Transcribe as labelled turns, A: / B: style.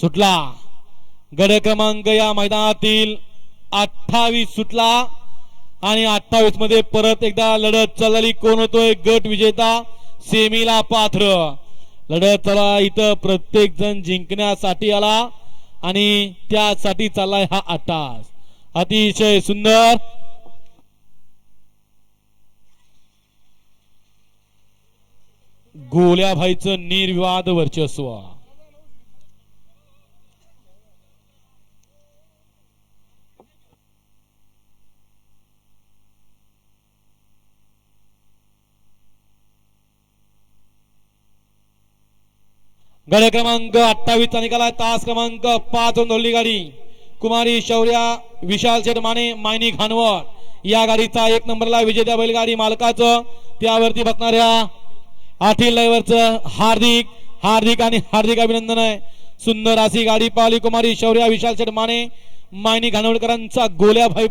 A: सुटला. गड क्रमांक या मैदानातील अठ्ठावीस सुटला. आणि अठ्ठावीसमध्ये परत एकदा लढत चालली. कोण होतोय? गट विजेता सेमीला पात्र लढत चला इथं प्रत्येक जण जिंकण्यासाठी आला. आणि त्यासाठी चाललाय हा अट्टास अतिशय सुंदर. गोल्याभाईचं निर्विवाद वर्चस्व. गड क्रमांक अठ्ठावीस चा निकाला तास क्रमांक पाच धोल्ली गाडी कुमारी शौर्या विशाल शेठ माने मायनी खानवर या गाडीचा एक नंबरला विजेत्या बैलगाडी मालकाचं त्यावरती बसणाऱ्या आठील ड्रायव्हरचं हार्दिक हार्दिक आणि हार्दिक अभिनंदन आहे. सुंदर अशी गाडी पाहिली कुमारी शौर्या विशाल शेठ माने मायनी घाणवडकरांचा गोल्या भाई